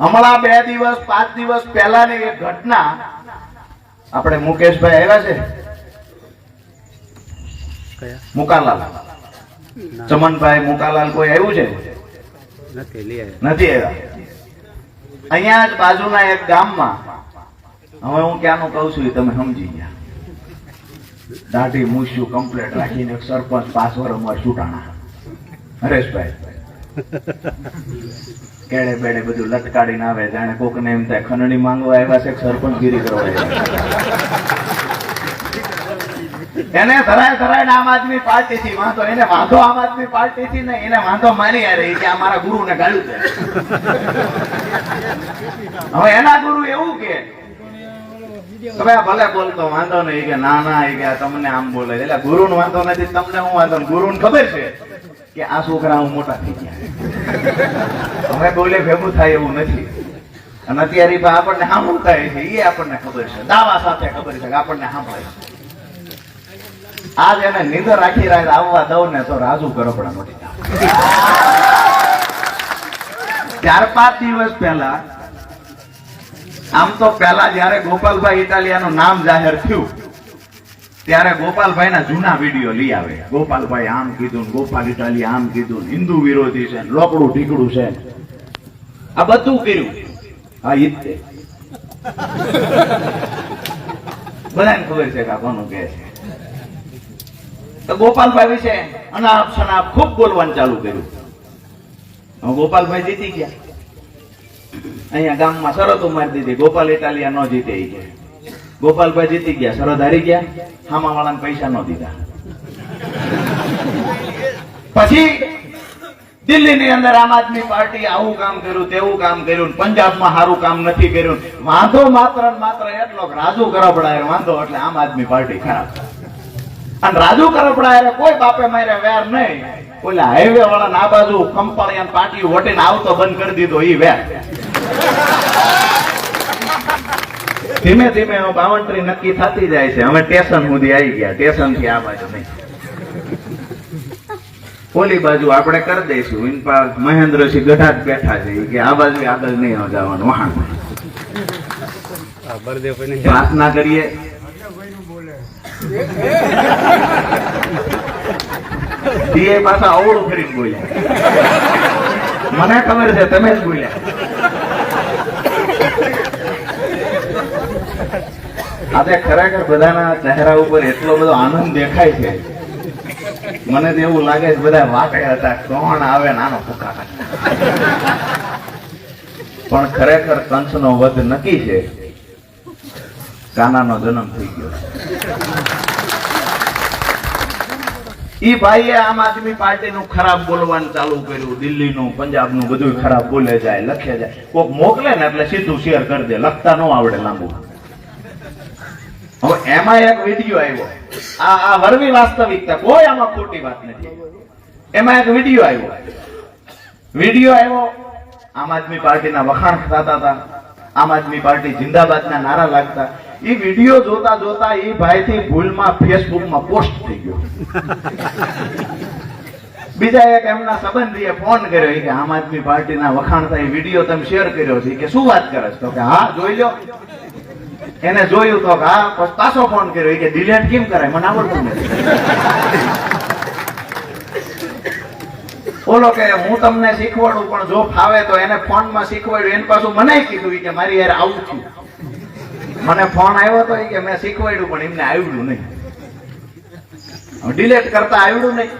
હમણાં બે દિવસ પાંચ દિવસ પહેલાની એક ઘટના આપણે મુકેશભાઈ આવ્યા છે. મુકાલાલ. ચમનભાઈ મુકાલાલ કોઈ આવ્યું છે? નથી આવ્યા. અહીંયા જ બાજુના એક ગામમાં હવે હું ક્યાંનું કહું છું તમે સમજી ગયા. દાઢી મૂછ્યું કમ્પ્લેટ રાખીને સરપંચ પાંચ અમારે છૂટાણા. હરેશભાઈ. કેળે બેડે બધું લટકાડીને આવે, જાણે કોકને એમ થાય, ખંડણી માંગવા આવ્યા છે સરપંચ ગીરી કરવા એને ધરાય ધરાય આમ આદમી પાર્ટી થી વાંધો એને વાંધો આમ આદમી પાર્ટી થી ને એને વાંધો માની આ રહી કે આ મારા ગુરુ ને ગાળ્યું છે. હવે એના ગુરુ એવું કે, તમે ભલે બોલતો વાંધો નહીં. કે, ના ના. કે તમને આમ બોલે. એટલે ગુરુ વાંધો નથી, તમને હું વાંધો ગુરુ ને ખબર છે? કે આ છોકરા હું મોટા થઈ ગયા. હવે બોલે ભેગું થાય એવું નથી. અને અત્યારે આપણને સાંભળું થાય છે એ આપણને ખબર છે. દાવા સાથે ખબર છે આપણને સાંભળે છે. આજ એને નિંદર રાખી રાત આવવા દઉં ને તો રાજુ કરપડા મટી ચાર પાંચ દિવસ પહેલા, આમ તો પહેલા જયારે ગોપાલભાઈ ઇટાલિયાનું નામ જાહેર થયું ત્યારે ગોપાલભાઈ ના જૂના વીડિયો લઈ આવે. ગોપાલભાઈ આમ કીધું ગોપાલ ઇટાલી આમ કીધું હિન્દુ વિરોધી છે લોકડું ઢીકડું છે આ બધું કર્યું. હા, ઈ બધાને ખબર છે કે આ કોનું કે છે. તો ગોપાલભાઈ વિશે અનાપ શનાપ ખૂબ બોલવાનું ચાલુ કર્યું. ગોપાલભાઈ જીતી ગયા. અહીંયા ગામમાં શરતો મારી દીધી. ગોપાલ ઇટાલિયા ન જીતે કે. ગોપાલભાઈ જીતી ગયા સરહદ હારી ગયા હામા વાળાને પૈસા ન દીધા. પછી દિલ્હીની અંદર આમ આદમી પાર્ટી આવું કામ કર્યું, તેવું કામ કર્યું, પંજાબમાં સારું કામ નથી કર્યું. વાંધો માત્ર માત્ર એટલો રાજુ કરપડાય વાંધો એટલે આમ આદમી પાર્ટી ખરાબ. અને રાજુ કરપડાય કોઈ બાપે મારે વેર નહીં. ઓલા હાઈવે વાળા ના બાજુ કંપાળિયા પાટી વટીને આવતો બંધ કરી દીધો ઈ વેર. ધીમે ધીમે બાવન્ટ્રી નક્કી થતી જાય છે. અમે સ્ટેશન સુધી આવી ગયા. સ્ટેશનથી આ બાજુ નહીં. ઓલી બાજુ આપણે કરી દઈશું. ઇન પર મહેન્દ્રસિંહ ગઢા જ બેઠા છે. કે આ બાજુ આગળ નહીં જવાનું. વહાણ આ પ્રાર્થના કરીએ. એ પાછા અવળું ફરી બોલ્યા. મને ખબર છે તમે જ બોલ્યા. આજે ખરેખર બધાના ચહેરા ઉપર એટલો બધો આનંદ દેખાય છે. મને તો એવું લાગે છે બધા વાટે હતા, કોણ આવે નાનો ફૂકા? પણ ખરેખર કંસનો વધ નક્કી છે. કાનાનો જન્મ થઈ ગયો. ઈ ભાઈએ આમ આદમી પાર્ટીનું ખરાબ બોલવાનું ચાલુ કર્યું, દિલ્હીનું, પંજાબનું બધું ખરાબ બોલે જાય, લખે જાય. કોક મોકલે ને એટલે સીધું શેર કરી દે, લખતા ન આવડે લાંબુ. હવે એમાં એક વીડિયો આવ્યો. આ આ વરવી વાસ્તવિકતા, કોઈ આમાં ખોટી વાત નથી. એમાં એક વીડિયો આવ્યો. વીડિયો આવ્યો, આમ આદમી પાર્ટીના વખાણ થતા હતા, આમ આદમી પાર્ટી જિંદાબાદના નારા લાગતા. એ વીડિયો જોતા જોતા એ ભાઈથી ભૂલમાં ફેસબુકમાં પોસ્ટ થઈ ગયો. બીજા એક એમના સંબંધીએ ફોન કર્યો કે આમ આદમી પાર્ટીના વખાણ થાય વીડિયો તમે શેર કર્યો છે. કે શું વાત કરે છે? તો કે હા, જોઈ લો એને જોયું તો હા, પછી પાછો ફોન કર્યો. કે ડિલેટ કેમ કરાય? મને આવડતું નથી. બોલો કે, હું તમને શીખવાડું, પણ જો ફાવે તો એને ફોનમાં શીખવાડ્યું. એને પાછું મને કીધું કે, મારી યાર આવું છું મને ફોન આવ્યો તો કે, મેં શીખવાડ્યું, પણ એમને આવડ્યું નહીં. ડિલેટ કરતા આવડ્યું નહીં.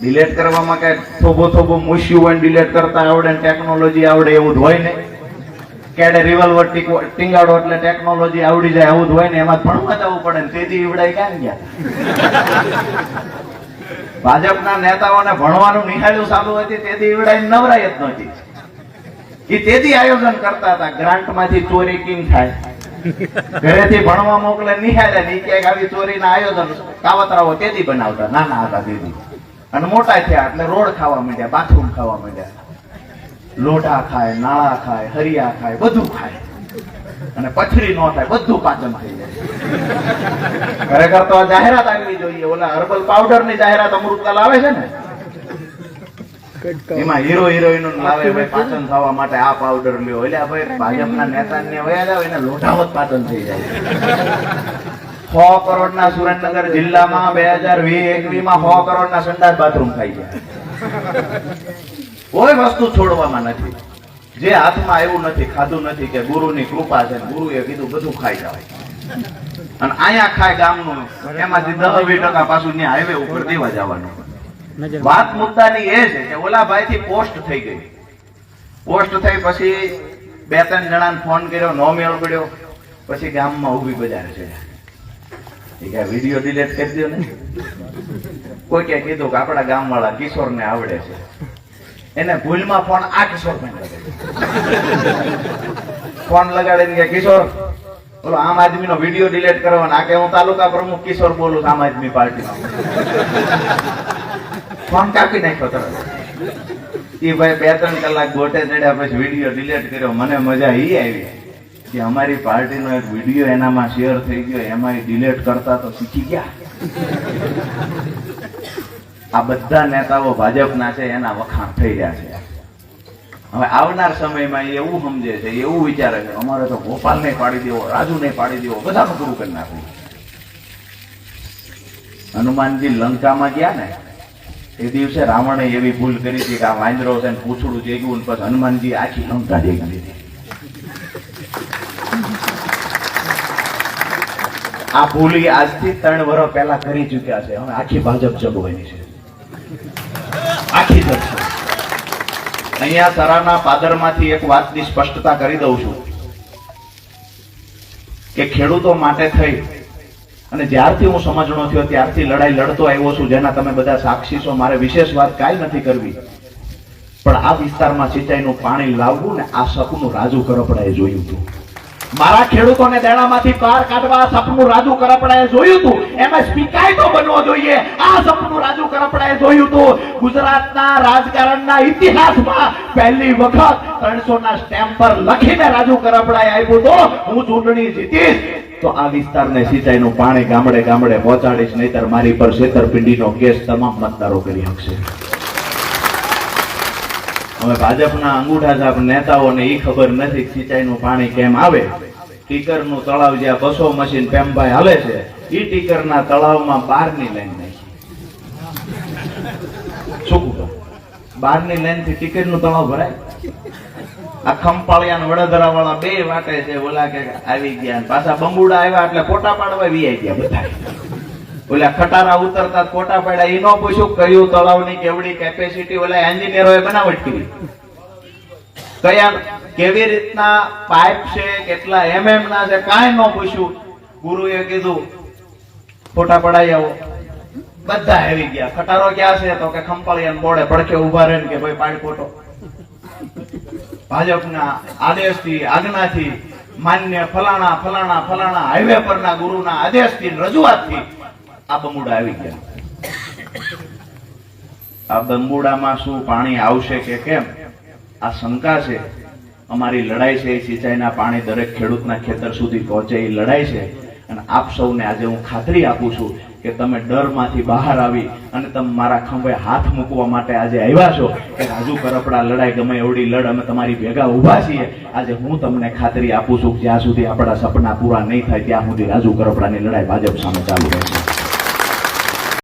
ડિલેટ કરવામાં કઈ થોભો થોભો મૂસ્યું હોય ડિલેટ કરતા આવડે ટેકનોલોજી આવડે એવું જ હોય ને. કેડે રિવોલ્વર ટીંગાડો એટલે ટેકનોલોજી આવડી જાય, આવું હોય ને, એમાં ભણવા જવું પડે ને, તેથી ઈવડાઈ ક્યાં ગયા? ભાજપના નેતાઓને ભણવાનું નિહાળ્યું ચાલુ હતી, તેથી ઈવડાઈ નવરાય જ નહોતી. એ તેથી આયોજન કરતા હતા ગ્રાન્ટમાંથી ચોરી કેમ થાય? ઘરેથી ભણવા મોકલે, નિહાળે ને ક્યાંક આવી ચોરીના આયોજન કાવતરાઓ તેથી બનાવતા, નાના હતા તેથી. અને મોટા થયા, એટલે રોડ ખાવા માંડ્યા બાથરૂમ ખાવા માંડ્યા. લોઢા ખાય નાળા ખાય હરિયા ખાય બધું ખાય. અને પથરી ન થાય બધું પાચન થઈ જાય. ખરેખર તો જાહેરાત આવી જોઈએ. ઓલા હર્બલ પાવડરની જાહેરાત અમૃતલાલ આવે છે ને? એમાં હીરો હિરોઈન લાવે ભાઈ પાચન થવા માટે આ પાવડર લ્યો. એટલે ભાઈ ભાજપના નેતાને વયા જાવ એને લોઢાવત પાચન થઈ જાય. સો કરોડ ના સુરેન્દ્રનગર જિલ્લામાં બે હજાર વીસ એકવીસમાં સો કરોડ ના સંડાસ બાથરૂમ થાય ગયા. કોઈ વસ્તુ છોડવામાં નથી. જે હાથમાં આવ્યું નથી ખાધું નથી કે ગુરુની કૃપા છે ગુરુએ કીધું બધું ખાઈ જવાય. અને અહીંયા ખાય ગામનું એમાંથી દસ વીસ ટકા પાછું ત્યાં હાઈવે ઉપર દેવા જવાનું. વાત મુદ્દાની એ છે કે ઓલા ભાઈ થી પોસ્ટ થઈ ગઈ. પોસ્ટ થઈ પછી બે ત્રણ જણાને ફોન કર્યો નો મેળ પડ્યો. પછી ગામમાં ઊભી બજાર છે. કે વીડિયો ડિલેટ કરી દો ને. કોઈ કે કીધું કે આપણા ગામવાળા કિશોરને આવડે છે. એને ભૂલમાં ફોન આ કિશોર ફોન લગાડીને કે, કિશોર, બોલો, આમ આદમી નો વીડિયો ડિલીટ કરવાનો, આ કે હું તાલુકા પ્રમુખ કિશોર બોલું છું આમ આદમી પાર્ટી ફોન કાપી નાખ્યો તરત. એ ભાઈ બે ત્રણ કલાક ગોટે ચડ્યા પછી વીડિયો ડિલીટ કર્યો. મને મજા એ આવી કે અમારી પાર્ટીનો એક વીડિયો એનામાં શેર થઈ ગયો. એમાં ડિલીટ કરતા તો શીખી ગયા. આ બધા નેતાઓ ભાજપના છે, એના વખાણ થઈ રહ્યા છે. હવે આવનાર સમયમાં એવું સમજે છે એવું વિચારે છે, અમારે તો ગોપાલને પાડી દેવો, રાજુને પાડી દેવો, બધાનું પૂરું કરી નાખવું. હનુમાનજી લંકામાં ગયા ને, એ દિવસે રાવણે એવી ભૂલ કરી હતી કે આ વાંદરો છે પૂછડું જેગ્યું પછી હનુમાનજી આખી લંકા જેગી દીધી. આ ભૂલ આજથી ત્રણ વર્ષ પહેલા કરી ચુક્યા છે, હવે આખી ભાજપ જગવાની છે આખી જગશે અહીંયા સરાના પાદરમાંથી એક વાતની સ્પષ્ટતા કરી દઉં છું કે ખેડૂતો માટે થઈ અને જ્યારથી હું સમજણો થયો ત્યારથી લડાઈ લડતો આવ્યો છું, જેના તમે બધા સાક્ષી છો, મારે વિશેષ વાત કાંઈ નથી કરવી. પણ આ વિસ્તારમાં સિંચાઈનું પાણી લાવવું ને આ સપનું રાજુ કરપડાએ જોયું હતું. મારા ખેડૂતોને દેણામાંથી બહાર કાઢવા સપનું રાજુ કરપડાએ જોયું હતું એમાં સ્પીકાય તો બનવો જોઈએ. આ સપનું રાજુ કરપડાએ જોયું હતું ગુજરાતના રાજકારણના ઇતિહાસમાં પહેલી વખત ત્રણસો ના સ્ટેમ્પ પર લખીને રાજુ કરપડાએ આવ્યું તો હું ચૂંટણી જીતીશ. તો આ વિસ્તારને સિંચાઈનું પાણી ગામડે ગામડે પહોંચાડીશ, નહીતર મારી પર છેતરપિંડીનો કેસ તમામ મતદારો કરી શકશે હવે ભાજપના અંગૂઠા સાહેબ નેતાઓને એ ખબર નથી સિંચાઈનું પાણી કેમ આવે. ટીકરનું તળાવ જ્યાં બસો મશીન પેમભાઈ હાલે છે, ઈ ટીકરના તળાવમાં બારની લાઈન નાખી. શું? બારની લાઈનથી ટીકરનું તળાવ ભરાય? આ ખંપાળિયા વડોદરા વાળા બે વાટે છે, ઓલા કે આવી ગયા પાછા બંબુડા આવ્યા એટલે ફોટા પાડવા વી ગયા બધા ઓલા ખટારા ઉતરતા ફોટા પડ્યા. એ નો પૂછ્યું કયું તળાવની કેવડી કેપેસિટી ઓલા એન્જિનિયરોએ બનાવટ કરી કયા કેવી રીતના પાઇપ છે, કેટલા એમએમ ના છે, કાંઈ નો પૂછ્યું. ગુરુએ કીધું, ફોટા પડાઈ આવો. બધા આવી ગયા. ખટારો ક્યાં છે? તો કે ખંપાળિયા બોર્ડે પડખે ઊભા રહે કે ભાઈ પાડ ફોટો. ભાજપના આદેશથી આજ્ઞાથી માન્ય ફલાણા ફલાણા ફલાણા હાઈવે પરના ગુરુના આદેશથી રજૂઆત રજૂઆતથી આ બંબુડા આવી ગયા. આ બંબુડામાં શું પાણી આવશે કે કેમ? આ શંકા છે. અમારી લડાઈ છે એ સિંચાઈના પાણી દરેક ખેડૂતના ખેતર સુધી પહોંચે એ લડાઈ છે. અને આપ સૌને આજે હું ખાતરી આપું છું કે તમે ડરમાંથી બહાર આવી અને તમે મારા ખંભે હાથ મૂકવા માટે આજે આવ્યા છો કે રાજુ કરપડા લડાઈ ગમે એવડી લડ અમે તમારી ભેગા ઊભા છીએ. આજે હું તમને ખાતરી આપું છું જ્યાં સુધી આપણા સપના પૂરા નહીં થાય ત્યાં સુધી રાજુ કરપડાની લડાઈ ભાજપ સામે ચાલુ રહેશે.